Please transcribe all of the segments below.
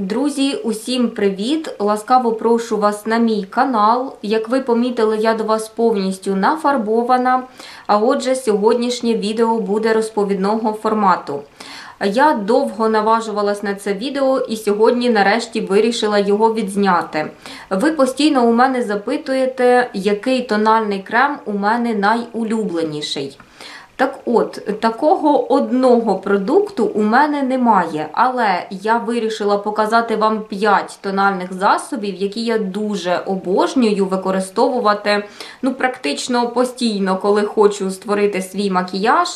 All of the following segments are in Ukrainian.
Друзі, усім привіт! Ласкаво прошу вас на мій канал. Як ви помітили, я до вас повністю нафарбована. А отже, сьогоднішнє відео буде розповідного формату. Я довго наважувалась на це відео і сьогодні нарешті вирішила його відзняти. Ви постійно у мене запитуєте, який тональний крем у мене найулюбленіший. Так от, такого одного продукту у мене немає, але я вирішила показати вам 5 тональних засобів, які я дуже обожнюю використовувати ну, практично постійно, коли хочу створити свій макіяж.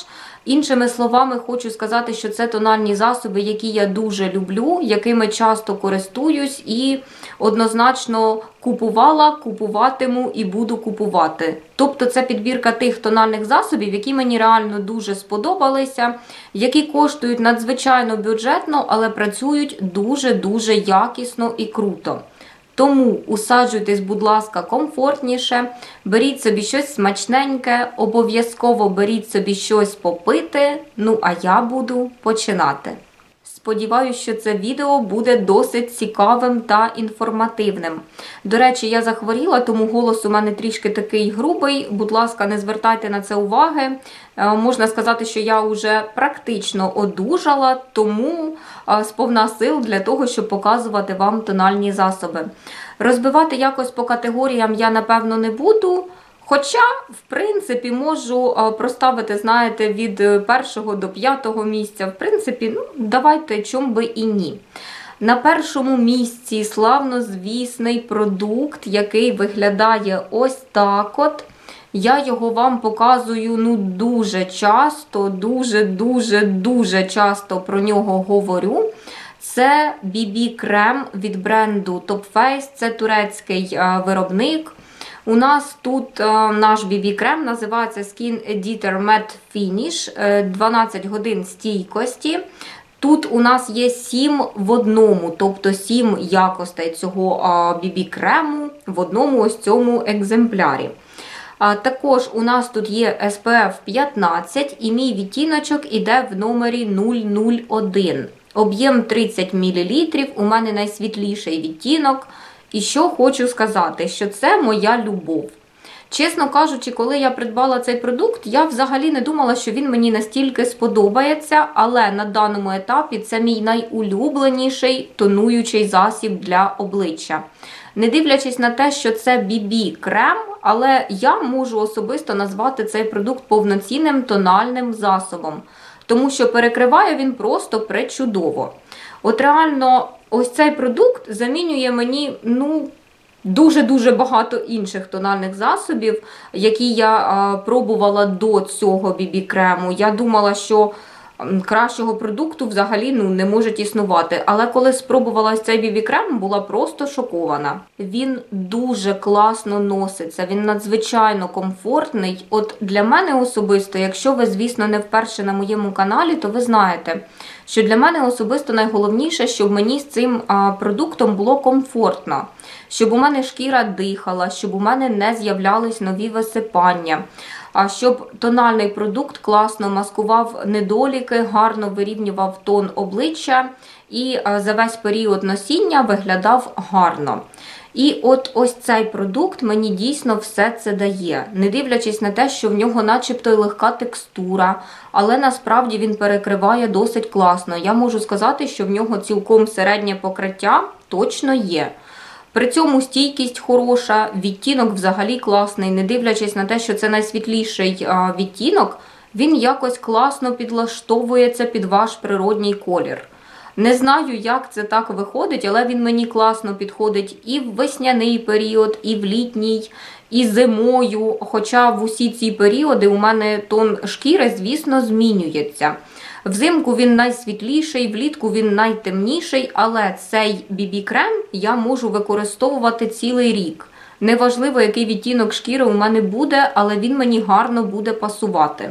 Іншими словами, хочу сказати, що це тональні засоби, які я дуже люблю, якими часто користуюсь і однозначно купувала, купуватиму і буду купувати. Тобто це підбірка тих тональних засобів, які мені реально дуже сподобалися, які коштують надзвичайно бюджетно, але працюють дуже-дуже якісно і круто. Тому усаджуйтесь, будь ласка, комфортніше, беріть собі щось смачненьке, обов'язково беріть собі щось попити. Ну, а я буду починати. Сподіваюсь, що це відео буде досить цікавим та інформативним. До речі, я захворіла, тому голос у мене трішки такий грубий. Будь ласка, не звертайте на це уваги. Е, Можна сказати, що я вже практично одужала, тому е, сповна сил для того, щоб показувати вам тональні засоби. Розбивати якось по категоріям я, напевно, не буду. Хоча, в принципі, можу проставити, знаєте, від е, першого до п'ятого місця. В принципі, ну, давайте чом би і ні. На першому місці славнозвісний продукт, який виглядає ось так от. Я його вам показую ну дуже часто, дуже-дуже дуже часто про нього говорю. Це BB крем від бренду Top Face, це турецький е, виробник. У нас тут е, наш BB крем називається Skin Editor Matte Finish, е, 12 годин стійкості. Тут у нас є 7 в одному, тобто 7 якостей цього BB крему в одному ось цьому екземплярі. Також у нас тут є SPF 15 і мій відтіночок іде в номері 001. Об'єм 30 мл, у мене найсвітліший відтінок. І що хочу сказати, що це моя любов. Чесно кажучи, коли я придбала цей продукт, я взагалі не думала, що він мені настільки сподобається, але на даному етапі це мій найулюбленіший тонуючий засіб для обличчя. Не дивлячись на те, що це BB крем, але я можу особисто назвати цей продукт повноцінним тональним засобом, тому що перекриває він просто пречудово. От реально, ось цей продукт замінює мені, ну. Дуже-дуже багато інших тональних засобів, які я а, пробувала до цього BB крему. Я думала, що кращого продукту взагалі ну, не може існувати. Але коли спробувала цей BB крем, була просто шокована. Він дуже класно носиться, він надзвичайно комфортний. От для мене особисто, якщо ви, звісно, не вперше на моєму каналі, то ви знаєте, що для мене особисто найголовніше, щоб мені з цим продуктом було комфортно, щоб у мене шкіра дихала, щоб у мене не з'являлись нові висипання, щоб тональний продукт класно маскував недоліки, гарно вирівнював тон обличчя і за весь період носіння виглядав гарно. І от ось цей продукт мені дійсно все це дає, не дивлячись на те, що в нього начебто й легка текстура, але насправді він перекриває досить класно. Я можу сказати, що в нього цілком середнє покриття точно є. При цьому стійкість хороша, відтінок взагалі класний, не дивлячись на те, що це найсвітліший відтінок, він якось класно підлаштовується під ваш природній колір. Не знаю, як це так виходить, але він мені класно підходить і в весняний період, і в літній, і зимою. Хоча в усі ці періоди у мене тон шкіри, звісно, змінюється. Взимку він найсвітліший, влітку він найтемніший, але цей BB-крем я можу використовувати цілий рік. Неважливо, який відтінок шкіри у мене буде, але він мені гарно буде пасувати.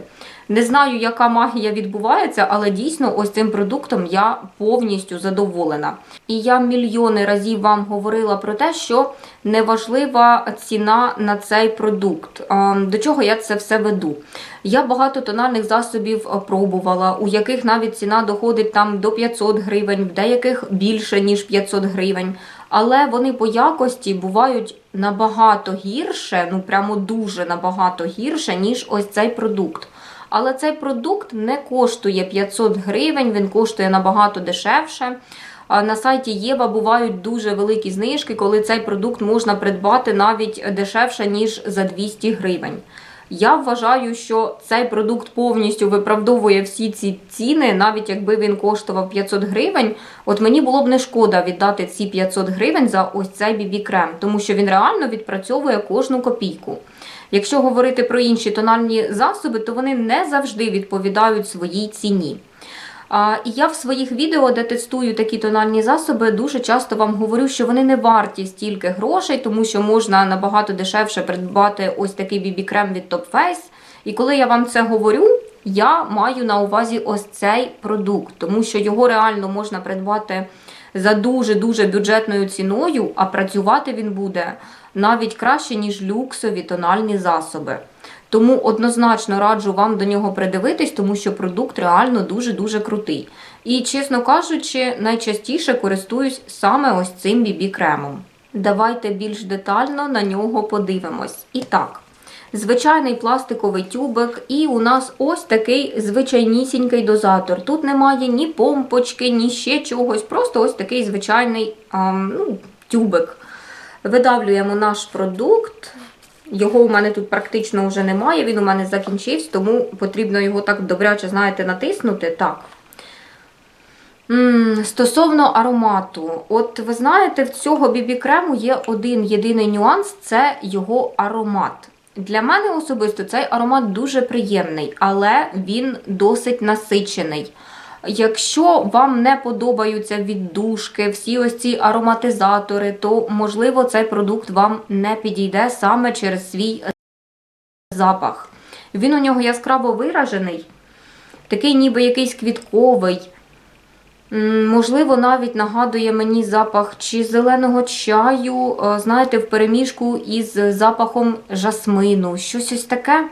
Не знаю, яка магія відбувається, але дійсно ось цим продуктом я повністю задоволена. І я мільйони разів вам говорила про те, що неважлива ціна на цей продукт. До чого я це все веду? Я багато тональних засобів пробувала, у яких навіть ціна доходить там до 500 гривень, в деяких більше ніж 500 гривень. Але вони по якості бувають набагато гірше, ну прямо дуже набагато гірше, ніж ось цей продукт. Але цей продукт не коштує 500 гривень, він коштує набагато дешевше. На сайті Єва бувають дуже великі знижки, коли цей продукт можна придбати навіть дешевше, ніж за 200 гривень. Я вважаю, що цей продукт повністю виправдовує всі ці ціни, навіть якби він коштував 500 гривень. От мені було б не шкода віддати ці 500 гривень за ось цей бібі-крем, тому що він реально відпрацьовує кожну копійку. Якщо говорити про інші тональні засоби, то вони не завжди відповідають своїй ціні. І я в своїх відео, де тестую такі тональні засоби, дуже часто вам говорю, що вони не варті стільки грошей, тому що можна набагато дешевше придбати ось такий бібі-крем від Top Face. І коли я вам це говорю, я маю на увазі ось цей продукт, тому що його реально можна придбати за дуже-дуже бюджетною ціною, а працювати він буде навіть краще, ніж люксові тональні засоби. Тому однозначно раджу вам до нього придивитись, тому що продукт реально дуже-дуже крутий. І, чесно кажучи, найчастіше користуюсь саме ось цим бібі-кремом. Давайте більш детально на нього подивимось. І так, звичайний пластиковий тюбик, і у нас ось такий звичайнісінький дозатор. Тут немає ні помпочки, ні ще чогось, просто ось такий звичайний а, ну, тюбик. Видавлюємо наш продукт. Його у мене тут практично вже немає, він у мене закінчився, тому потрібно його так добряче, знаєте, натиснути. Так. Стосовно аромату, от ви знаєте, в цього бібі-крему є один єдиний нюанс це його аромат. Для мене особисто цей аромат дуже приємний, але він досить насичений. Якщо вам не подобаються віддушки, всі ось ці ароматизатори, то можливо цей продукт вам не підійде саме через свій запах. Він у нього яскраво виражений, такий ніби якийсь квітковий. Можливо, навіть нагадує мені запах чи зеленого чаю, е, знаєте, в переміжку із запахом жасмину. Щось ось таке.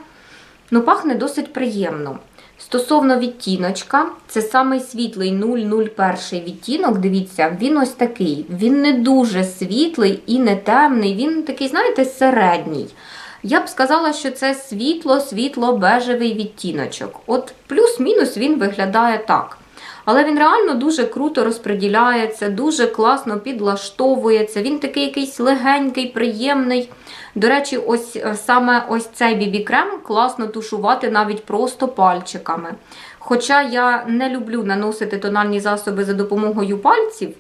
Ну, пахне досить приємно. Стосовно відтіночка, це самий світлий 001 відтінок. Дивіться, він ось такий. Він не дуже світлий і не темний, він такий, знаєте, середній. Я б сказала, що це світло-світло-бежевий відтіночок. От плюс-мінус він виглядає так. Але він реально дуже круто розподіляється, дуже класно підлаштовується. Він такий якийсь легенький, приємний. До речі, ось е, саме ось цей бібі-крем класно тушувати навіть просто пальчиками. Хоча я не люблю наносити тональні засоби за допомогою пальців,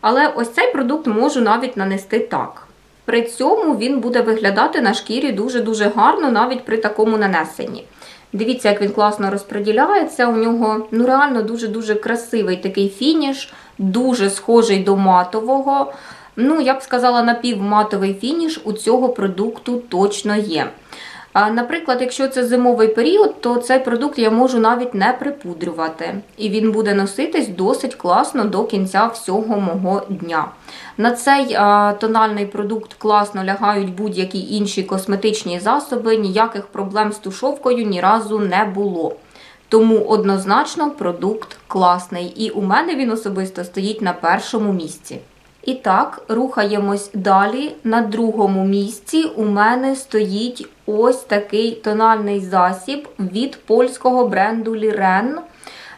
але ось цей продукт можу навіть нанести так. При цьому він буде виглядати на шкірі дуже-дуже гарно, навіть при такому нанесенні. Дивіться, як він класно розподіляється. У нього ну реально дуже-дуже красивий такий фініш, дуже схожий до матового. Ну, я б сказала, напівматовий фініш у цього продукту точно є. Наприклад, якщо це зимовий період, то цей продукт я можу навіть не припудрювати. І він буде носитись досить класно до кінця всього мого дня. На цей тональний продукт класно лягають будь-які інші косметичні засоби, ніяких проблем з тушовкою ні разу не було. Тому однозначно продукт класний. І у мене він особисто стоїть на першому місці. І так, рухаємось далі. На другому місці у мене стоїть ось такий тональний засіб від польського бренду Liren.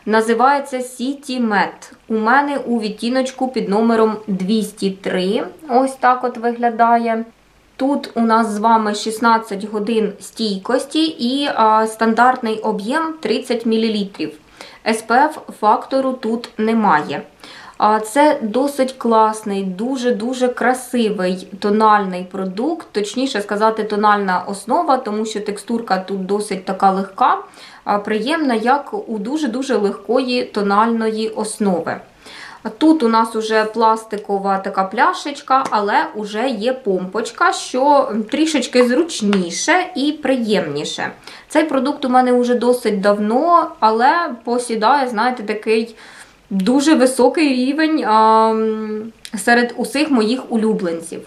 Називається City Med. У мене у відтіночку під номером 203. Ось так от виглядає. Тут у нас з вами 16 годин стійкості і а, стандартний об'єм 30 мл. SPF фактору тут немає. Це досить класний, дуже-дуже красивий тональний продукт, точніше сказати, тональна основа, тому що текстурка тут досить така легка, приємна, як у дуже-дуже легкої тональної основи. Тут у нас уже пластикова така пляшечка, але вже є помпочка, що трішечки зручніше і приємніше. Цей продукт у мене вже досить давно, але посідає, знаєте, такий дуже високий рівень а, серед усіх моїх улюбленців.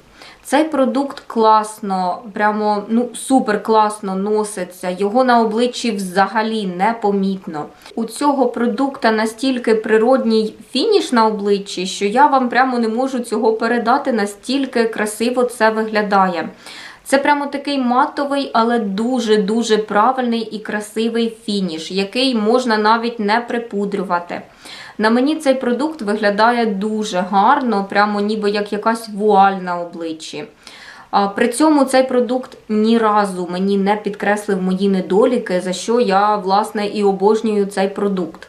Цей продукт класно, прямо ну супер класно носиться. Його на обличчі взагалі не помітно. У цього продукта настільки природній фініш на обличчі, що я вам прямо не можу цього передати, настільки красиво це виглядає. Це прямо такий матовий, але дуже-дуже правильний і красивий фініш, який можна навіть не припудрювати. На мені цей продукт виглядає дуже гарно, прямо ніби як якась вуаль на обличчі. При цьому цей продукт ні разу мені не підкреслив мої недоліки, за що я, власне, і обожнюю цей продукт.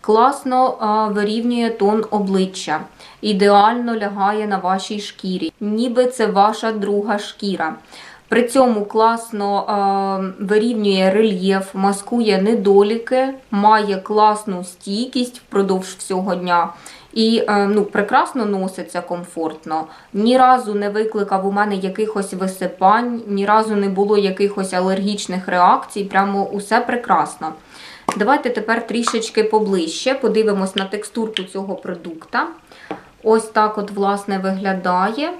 Класно вирівнює тон обличчя, ідеально лягає на вашій шкірі, ніби це ваша друга шкіра. При цьому класно е, вирівнює рельєф, маскує недоліки, має класну стійкість впродовж всього дня і е, ну, прекрасно носиться комфортно. Ні разу не викликав у мене якихось висипань, ні разу не було якихось алергічних реакцій. Прямо усе прекрасно. Давайте тепер трішечки поближче подивимось на текстурку цього продукта. Ось так от, власне, виглядає.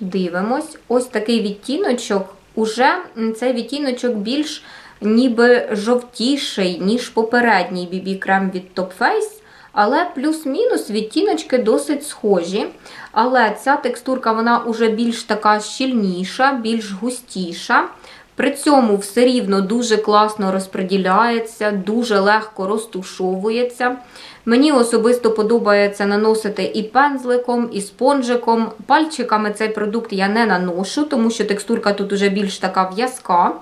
Дивимось. Ось такий відтіночок. Уже цей відтіночок більш ніби жовтіший, ніж попередній BB крем від Top Face. Але плюс-мінус відтіночки досить схожі. Але ця текстурка вона уже більш така щільніша, більш густіша. При цьому все рівно дуже класно розподіляється, дуже легко розтушовується. Мені особисто подобається наносити і пензликом, і спонжиком. Пальчиками цей продукт я не наношу, тому що текстурка тут уже більш така в'язка.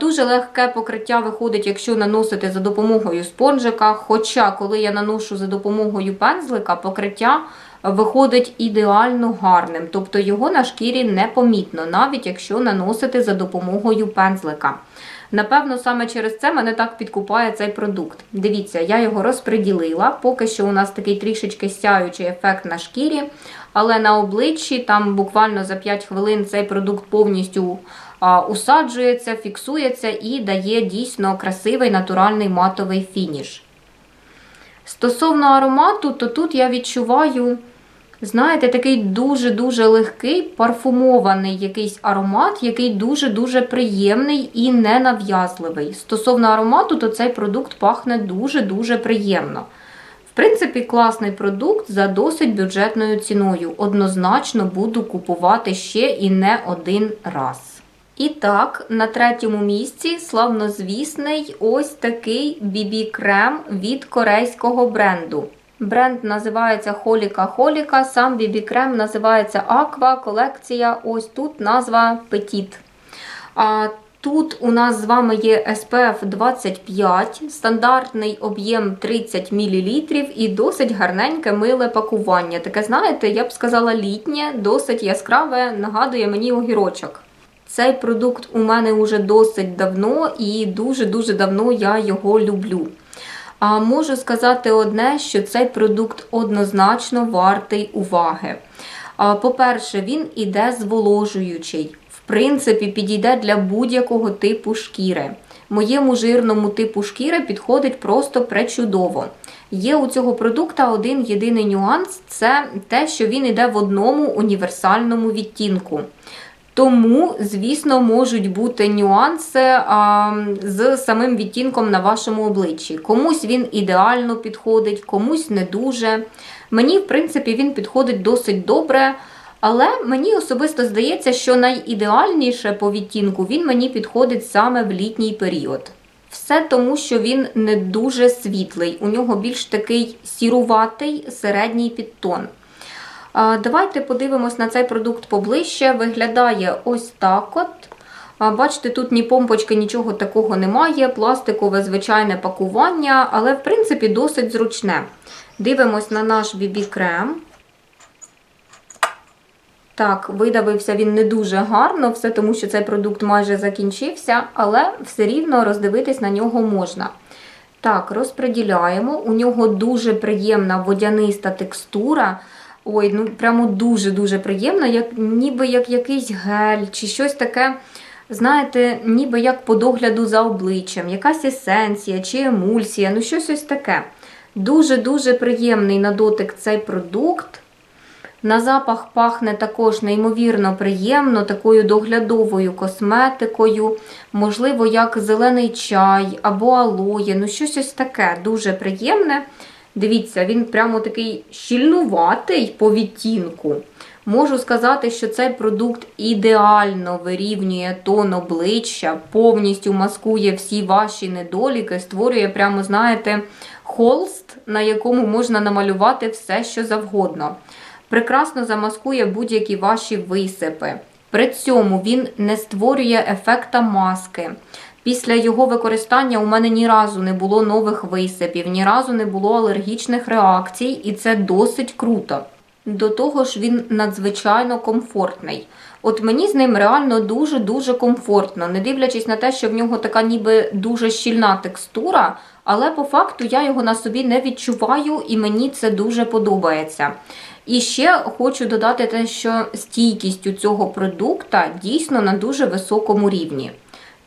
Дуже легке покриття виходить, якщо наносити за допомогою спонжика. Хоча, коли я наношу за допомогою пензлика, покриття виходить ідеально гарним, тобто його на шкірі непомітно, навіть якщо наносити за допомогою пензлика. Напевно, саме через це мене так підкупає цей продукт. Дивіться, я його розподілила. Поки що у нас такий трішечки сяючий ефект на шкірі, але на обличчі там буквально за 5 хвилин цей продукт повністю а, усаджується, фіксується і дає дійсно красивий натуральний матовий фініш. Стосовно аромату, то тут я відчуваю, знаєте, такий дуже-дуже легкий парфумований якийсь аромат, який дуже-дуже приємний і ненав'язливий. Стосовно аромату, то цей продукт пахне дуже-дуже приємно. В принципі, класний продукт за досить бюджетною ціною. Однозначно буду купувати ще і не один раз. І так, на третьому місці славнозвісний ось такий BB-крем від корейського бренду. Бренд називається Холіка Холіка, сам BB-крем називається Aqua, колекція. Ось тут назва Petit. А Тут у нас з вами є SPF 25, стандартний об'єм 30 мл і досить гарненьке миле пакування. Таке, знаєте, я б сказала, літнє, досить яскраве, нагадує мені огірочок. Цей продукт у мене вже досить давно і дуже-дуже давно я його люблю. А можу сказати одне, що цей продукт однозначно вартий уваги. По-перше, він іде зволожуючий. В принципі, підійде для будь-якого типу шкіри. Моєму жирному типу шкіри підходить просто пречудово. Є у цього продукта один єдиний нюанс це те, що він іде в одному універсальному відтінку. Тому, звісно, можуть бути нюанси а, з самим відтінком на вашому обличчі. Комусь він ідеально підходить, комусь не дуже. Мені, в принципі, він підходить досить добре. Але мені особисто здається, що найідеальніше по відтінку він мені підходить саме в літній період. Все тому, що він не дуже світлий, у нього більш такий сіруватий середній підтон. Давайте подивимось на цей продукт поближче. Виглядає ось так от. Бачите, тут ні помпочки, нічого такого немає. Пластикове звичайне пакування, але, в принципі, досить зручне. Дивимось на наш BB-крем. Так, видавився він не дуже гарно, все тому що цей продукт майже закінчився, але все рівно роздивитись на нього можна. Так, розподіляємо. У нього дуже приємна водяниста текстура. Ой, ну прямо дуже-дуже приємно, як, ніби як якийсь гель чи щось таке, знаєте, ніби як по догляду за обличчям, якась есенція чи емульсія, ну щось ось таке. Дуже-дуже приємний на дотик цей продукт. На запах пахне також неймовірно приємно, такою доглядовою косметикою, можливо, як зелений чай або алоє, ну щось ось таке дуже приємне. Дивіться, він прямо такий щільнуватий по відтінку. Можу сказати, що цей продукт ідеально вирівнює тон обличчя, повністю маскує всі ваші недоліки, створює прямо, знаєте, холст, на якому можна намалювати все, що завгодно. Прекрасно замаскує будь-які ваші висипи. При цьому він не створює ефекта маски. Після його використання у мене ні разу не було нових висипів, ні разу не було алергічних реакцій, і це досить круто. До того ж, він надзвичайно комфортний. От мені з ним реально дуже-дуже комфортно, не дивлячись на те, що в нього така ніби дуже щільна текстура, але по факту я його на собі не відчуваю і мені це дуже подобається. І ще хочу додати те, що стійкість у цього продукта дійсно на дуже високому рівні.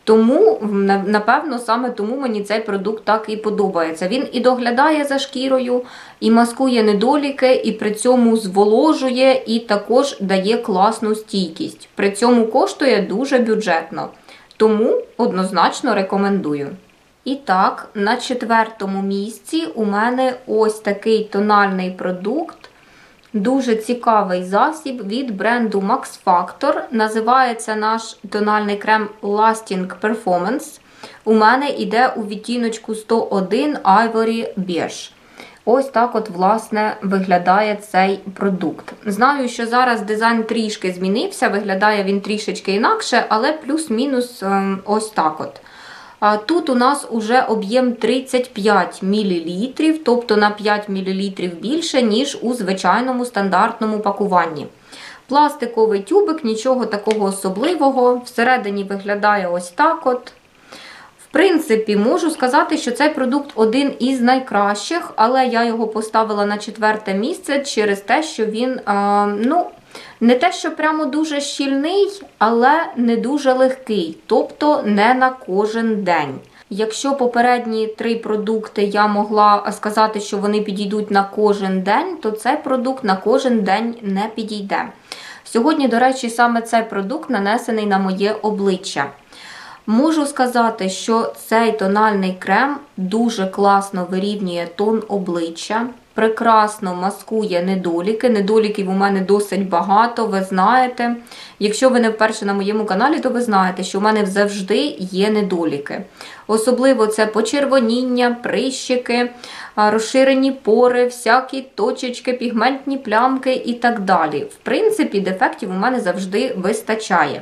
Тому, напевно, саме тому мені цей продукт так і подобається. Він і доглядає за шкірою, і маскує недоліки, і при цьому зволожує, і також дає класну стійкість. При цьому коштує дуже бюджетно. Тому однозначно рекомендую. І так, на четвертому місці у мене ось такий тональний продукт. Дуже цікавий засіб від бренду Max Factor. Називається наш тональний крем Lasting Performance. У мене йде у відтіночку 101 Ivory Beige. Ось так от, власне, виглядає цей продукт. Знаю, що зараз дизайн трішки змінився, виглядає він трішечки інакше, але плюс-мінус ем, ось так от. Тут у нас уже об'єм 35 мл, тобто на 5 мл більше, ніж у звичайному стандартному пакуванні. Пластиковий тюбик, нічого такого особливого. Всередині виглядає ось так от. В принципі, можу сказати, що цей продукт один із найкращих, але я його поставила на четверте місце через те, що він, ну, не те, що прямо дуже щільний, але не дуже легкий, тобто не на кожен день. Якщо попередні три продукти я могла сказати, що вони підійдуть на кожен день, то цей продукт на кожен день не підійде. Сьогодні, до речі, саме цей продукт нанесений на моє обличчя. Можу сказати, що цей тональний крем дуже класно вирівнює тон обличчя, прекрасно маскує недоліки. Недоліків у мене досить багато, ви знаєте. Якщо ви не вперше на моєму каналі, то ви знаєте, що у мене завжди є недоліки. Особливо це почервоніння, прищики, розширені пори, всякі точечки, пігментні плямки і так далі. В принципі, дефектів у мене завжди вистачає.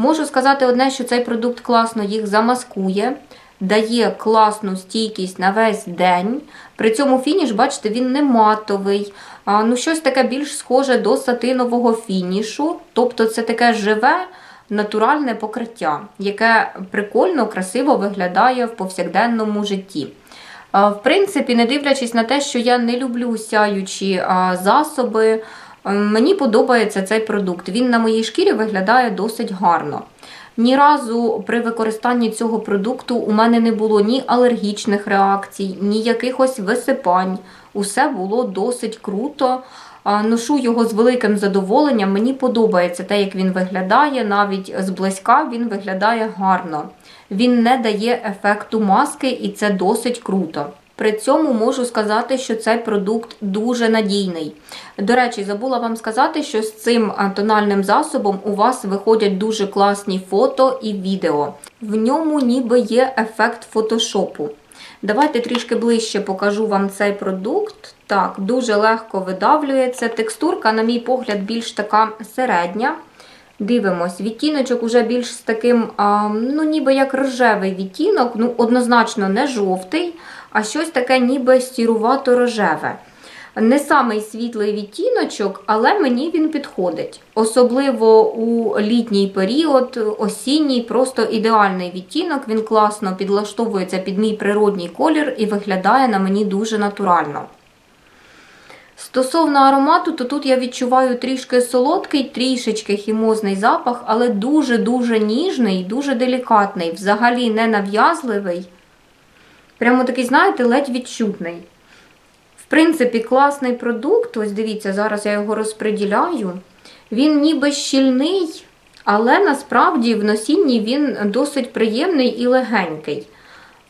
Можу сказати одне, що цей продукт класно їх замаскує, дає класну стійкість на весь день. При цьому фініш, бачите, він не матовий. Ну, щось таке більш схоже до сатинового фінішу. Тобто це таке живе, натуральне покриття, яке прикольно, красиво виглядає в повсякденному житті. В принципі, не дивлячись на те, що я не люблю сяючі засоби, мені подобається цей продукт. Він на моїй шкірі виглядає досить гарно. Ні разу при використанні цього продукту у мене не було ні алергічних реакцій, ні якихось висипань. Усе було досить круто. Ношу його з великим задоволенням. Мені подобається те, як він виглядає. Навіть зблизька він виглядає гарно. Він не дає ефекту маски, і це досить круто. При цьому можу сказати, що цей продукт дуже надійний. До речі, забула вам сказати, що з цим тональним засобом у вас виходять дуже класні фото і відео. В ньому ніби є ефект фотошопу. Давайте трішки ближче покажу вам цей продукт. Так, дуже легко видавлюється. Текстурка, на мій погляд, більш така середня. Дивимось, відтіночок уже більш з таким, а, ну ніби як рожевий відтінок, ну однозначно не жовтий, а щось таке ніби стірувато-рожеве. Не самий світлий відтіночок, але мені він підходить. Особливо у літній період, осінній, просто ідеальний відтінок. Він класно підлаштовується під мій природній колір і виглядає на мені дуже натурально. Стосовно аромату, то тут я відчуваю трішки солодкий, трішечки хімозний запах, але дуже-дуже ніжний, дуже делікатний, взагалі не нав'язливий. Прямо такий, знаєте, ледь відчутний. В принципі, класний продукт. Ось дивіться, зараз я його розподіляю. Він ніби щільний, але насправді в носінні він досить приємний і легенький.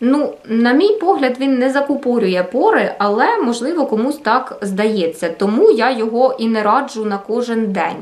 Ну, на мій погляд, він не закупорює пори, але, можливо, комусь так здається. Тому я його і не раджу на кожен день.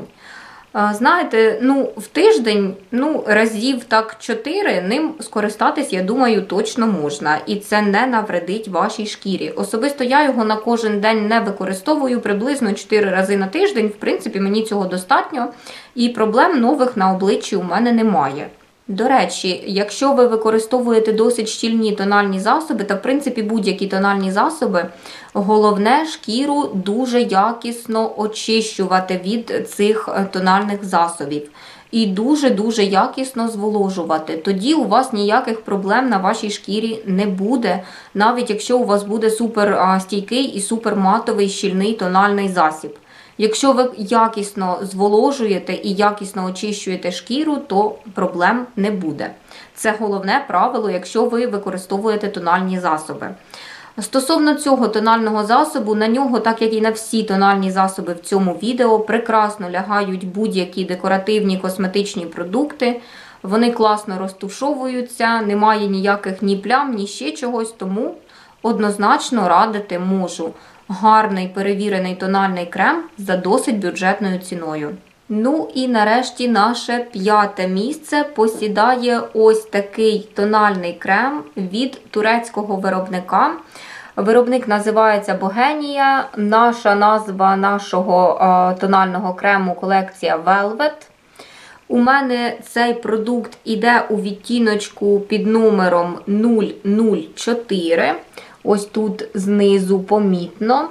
Знаєте, ну, в тиждень, ну, разів так чотири ним скористатись, я думаю, точно можна. І це не навредить вашій шкірі. Особисто я його на кожен день не використовую приблизно 4 рази на тиждень. В принципі, мені цього достатньо, і проблем нових на обличчі у мене немає. До речі, якщо ви використовуєте досить щільні тональні засоби, та в принципі будь-які тональні засоби, головне шкіру дуже якісно очищувати від цих е, тональних засобів. І дуже-дуже якісно зволожувати. Тоді у вас ніяких проблем на вашій шкірі не буде, навіть якщо у вас буде супер стійкий і супер матовий щільний тональний засіб. Якщо ви якісно зволожуєте і якісно очищуєте шкіру, то проблем не буде. Це головне правило, якщо ви використовуєте тональні засоби. Стосовно цього тонального засобу, на нього, так як і на всі тональні засоби в цьому відео, прекрасно лягають будь-які декоративні косметичні продукти. Вони класно розтушовуються, немає ніяких ні плям, ні ще чогось, тому однозначно радити можу гарний перевірений тональний крем за досить бюджетною ціною. Ну і нарешті наше п'яте місце посідає ось такий тональний крем від турецького виробника. Виробник називається Богенія. Наша назва нашого е, тонального крему колекція Velvet. У мене цей продукт іде у відтіночку під номером 004. Ось тут знизу помітно.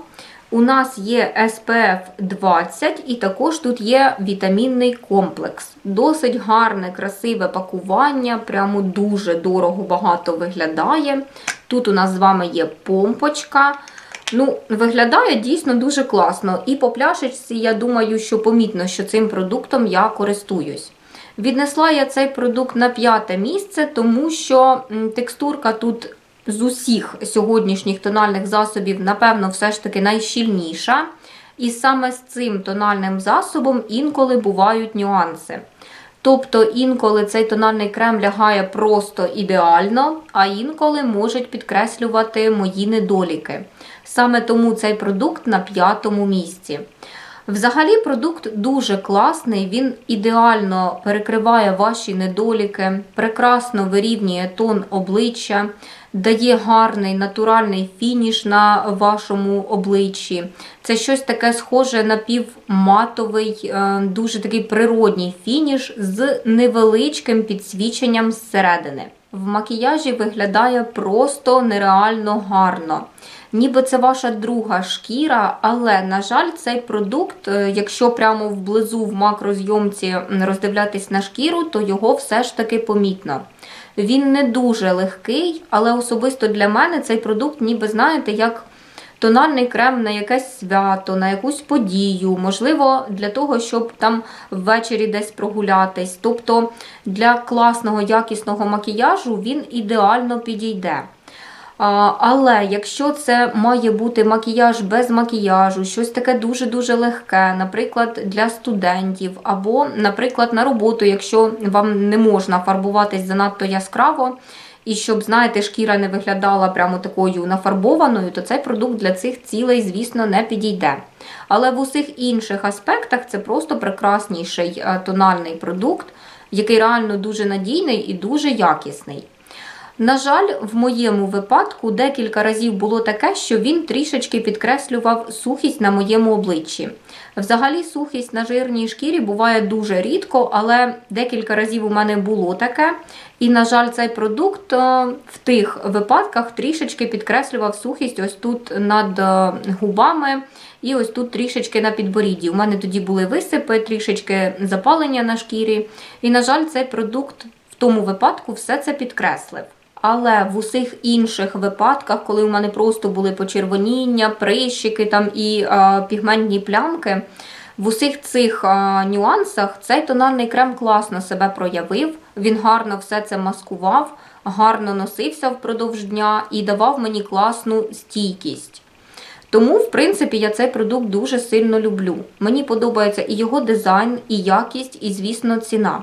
У нас є SPF 20 і також тут є вітамінний комплекс. Досить гарне, красиве пакування, прямо дуже дорого багато виглядає. Тут у нас з вами є помпочка. Ну, Виглядає дійсно дуже класно. І по пляшечці, я думаю, що помітно, що цим продуктом я користуюсь. Віднесла я цей продукт на п'яте місце, тому що текстурка тут з усіх сьогоднішніх тональних засобів, напевно, все ж таки найщільніша. І саме з цим тональним засобом інколи бувають нюанси. Тобто інколи цей тональний крем лягає просто ідеально, а інколи можуть підкреслювати мої недоліки. Саме тому цей продукт на п'ятому місці. Взагалі, продукт дуже класний, він ідеально перекриває ваші недоліки, прекрасно вирівнює тон обличчя, дає гарний натуральний фініш на вашому обличчі. Це щось таке схоже на півматовий, е, дуже такий природній фініш з невеличким підсвіченням зсередини. В макіяжі виглядає просто нереально гарно. Ніби це ваша друга шкіра, але, на жаль, цей продукт, е, якщо прямо вблизу в макрозйомці роздивлятись на шкіру, то його все ж таки помітно. Він не дуже легкий, але особисто для мене цей продукт, ніби, знаєте, як тональний крем на якесь свято, на якусь подію, можливо, для того, щоб там ввечері десь прогулятись. Тобто для класного, якісного макіяжу він ідеально підійде. Але якщо це має бути макіяж без макіяжу, щось таке дуже-дуже легке, наприклад, для студентів, або, наприклад, на роботу, якщо вам не можна фарбуватись занадто яскраво, і щоб, знаєте, шкіра не виглядала прямо такою нафарбованою, то цей продукт для цих цілей, звісно, не підійде. Але в усіх інших аспектах це просто прекрасніший е, тональний продукт, який реально дуже надійний і дуже якісний. На жаль, в моєму випадку декілька разів було таке, що він трішечки підкреслював сухість на моєму обличчі. Взагалі, сухість на жирній шкірі буває дуже рідко, але декілька разів у мене було таке. І, на жаль, цей продукт е, в тих випадках трішечки підкреслював сухість ось тут над е, губами і ось тут трішечки на підборідді. У мене тоді були висипи, трішечки запалення на шкірі. І, на жаль, цей продукт в тому випадку все це підкреслив. Але в усіх інших випадках, коли у мене просто були почервоніння, прищики там і а, пігментні плямки, в усіх цих а, нюансах цей тональний крем класно себе проявив. Він гарно все це маскував, гарно носився впродовж дня і давав мені класну стійкість. Тому, в принципі, я цей продукт дуже сильно люблю. Мені подобається і його дизайн, і якість, і, звісно, ціна.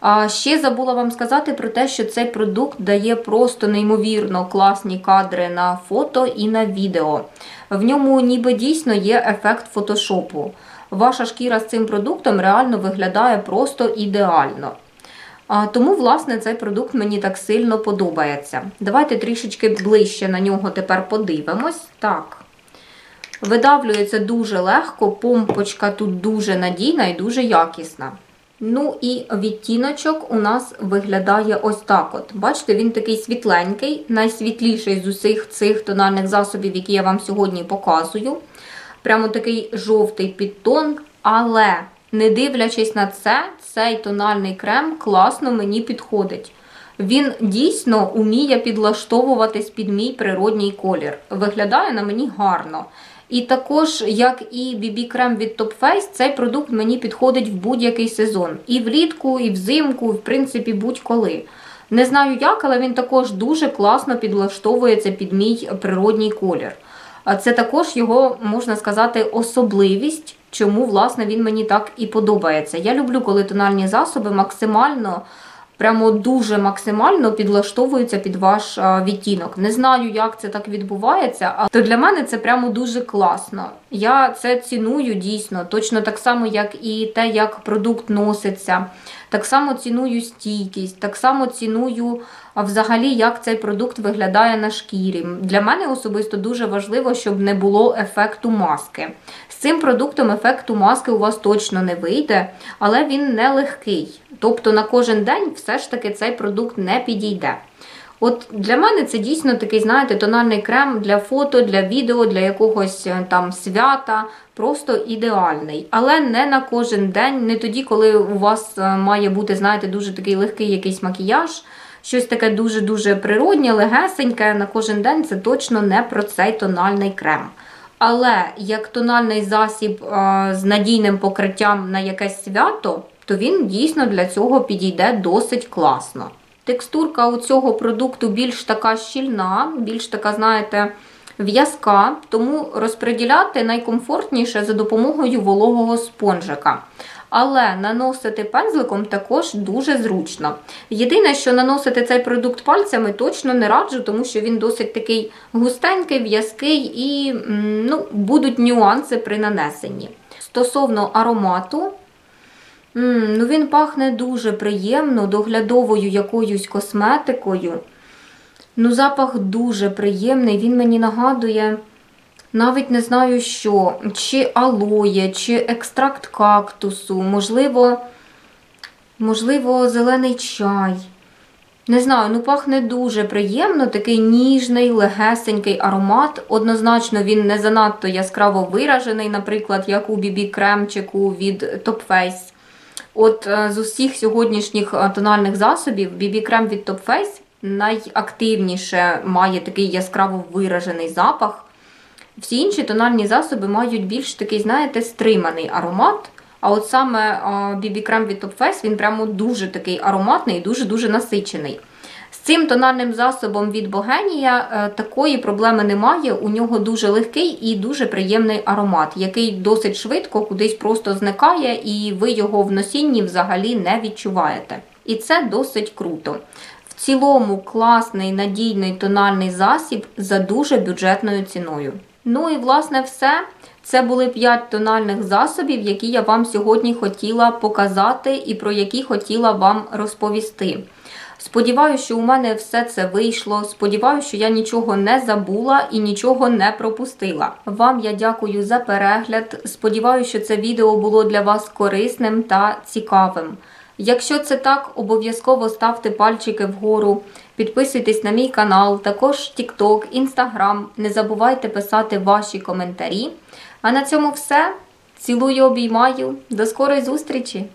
А ще забула вам сказати про те, що цей продукт дає просто неймовірно класні кадри на фото і на відео. В ньому ніби дійсно є ефект фотошопу. Ваша шкіра з цим продуктом реально виглядає просто ідеально. Тому, власне, цей продукт мені так сильно подобається. Давайте трішечки ближче на нього тепер подивимось. Так. Видавлюється дуже легко, помпочка тут дуже надійна і дуже якісна. Ну і відтіночок у нас виглядає ось так. от. Бачите, він такий світленький, найсвітліший з усіх цих тональних засобів, які я вам сьогодні показую. Прямо такий жовтий підтон, але не дивлячись на це, цей тональний крем класно мені підходить. Він дійсно уміє підлаштовуватись під мій природній колір. Виглядає на мені гарно. І також, як і BB крем від Top Face, цей продукт мені підходить в будь-який сезон. І влітку, і взимку, і в принципі будь-коли. Не знаю як, але він також дуже класно підлаштовується під мій природній колір. А Це також його, можна сказати, особливість, чому власне він мені так і подобається. Я люблю, коли тональні засоби максимально прямо дуже максимально підлаштовуються під ваш відтінок. Не знаю, як це так відбувається, а то для мене це прямо дуже класно. Я це ціную дійсно, точно так само, як і те, як продукт носиться. Так само ціную стійкість, так само ціную взагалі, як цей продукт виглядає на шкірі. Для мене особисто дуже важливо, щоб не було ефекту маски. З цим продуктом ефекту маски у вас точно не вийде, але він не легкий. Тобто на кожен день все ж таки цей продукт не підійде. От для мене це дійсно такий, знаєте, тональний крем для фото, для відео, для якогось е, там свята, просто ідеальний. Але не на кожен день, не тоді, коли у вас е, має бути, знаєте, дуже такий легкий якийсь макіяж. Щось таке дуже-дуже природнє, легесеньке на кожен день це точно не про цей тональний крем. Але як тональний засіб а, з надійним покриттям на якесь свято, то він дійсно для цього підійде досить класно. Текстурка у цього продукту більш така щільна, більш така, знаєте, в'язка, тому розподіляти найкомфортніше за допомогою вологого спонжика. Але наносити пензликом також дуже зручно. Єдине, що наносити цей продукт пальцями точно не раджу, тому що він досить такий густенький, в'язкий і ну, будуть нюанси при нанесенні. Стосовно аромату, ну він пахне дуже приємно, доглядовою якоюсь косметикою. Ну, Запах дуже приємний, він мені нагадує. Навіть не знаю що, чи алоє, чи екстракт кактусу, можливо, можливо, зелений чай. Не знаю, ну пахне дуже приємно, такий ніжний, легесенький аромат. Однозначно, він не занадто яскраво виражений, наприклад, як у BB кремчику від Top Face. От е, з усіх сьогоднішніх е, тональних засобів BB крем від Top Face найактивніше має такий яскраво виражений запах. Всі інші тональні засоби мають більш такий, знаєте, стриманий аромат. А от саме BB крем від Top Face, він прямо дуже такий ароматний і дуже-дуже насичений. Цим тональним засобом від Богенія е, такої проблеми немає. У нього дуже легкий і дуже приємний аромат, який досить швидко кудись просто зникає, і ви його в носінні взагалі не відчуваєте. І це досить круто. В цілому класний надійний тональний засіб за дуже бюджетною ціною. Ну і, власне, все. Це були 5 тональних засобів, які я вам сьогодні хотіла показати і про які хотіла вам розповісти. Сподіваюся, що у мене все це вийшло. Сподіваюся, що я нічого не забула і нічого не пропустила. Вам я дякую за перегляд. Сподіваюся, що це відео було для вас корисним та цікавим. Якщо це так, обов'язково ставте пальчики вгору, підписуйтесь на мій канал, також TikTok, Instagram. Не забувайте писати ваші коментарі. А на цьому все. Цілую, обіймаю. До скорої зустрічі!